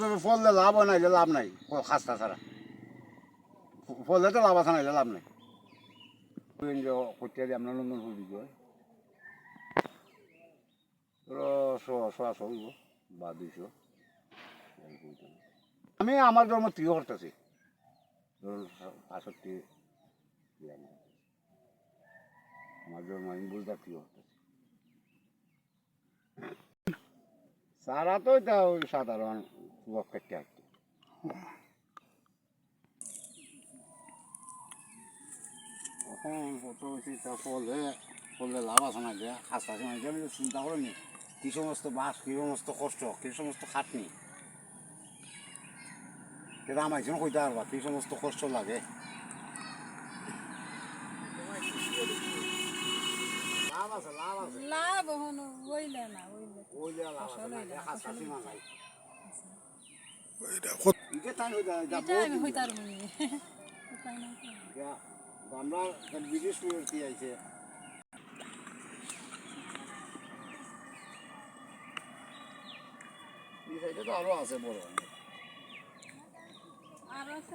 তবে ফললে লাভ হয় না এলে লাভ নাই। খাস্তা ছাড়া। ফললে তো লাভ আছে না এলে লাভ নাই। করতে দিয়ে আপনার লন্ডন ফুল দিতে ধরো শোয়া হইব, বা দুইশো আমি আমার জন্ম ত্রিয় করতেছি। পাঁষট্টি আমার জন্ম আমি বুঝতে ত্রিয় করতেছি। সারা তো এটা ওই সাধারণ যুবক কেটে আর কি। এখন কত বেশি তা ফলে ফলে লাভ আছে না যে খাস্তা আছে না আমি চিন্তা করিনি। কি সমস্ত বাস কি সমস্ত কষ্ট কি সমস্ত খাটনি। এটা আমার জন্য কইতে পারবা কি সমস্ত কষ্ট লাগে। লাভ আছে লাভ আছে। লাভ হনো হইলে না হইলে। ওই লাভ আছে না সীমা আরও আছে বড় আরও আছে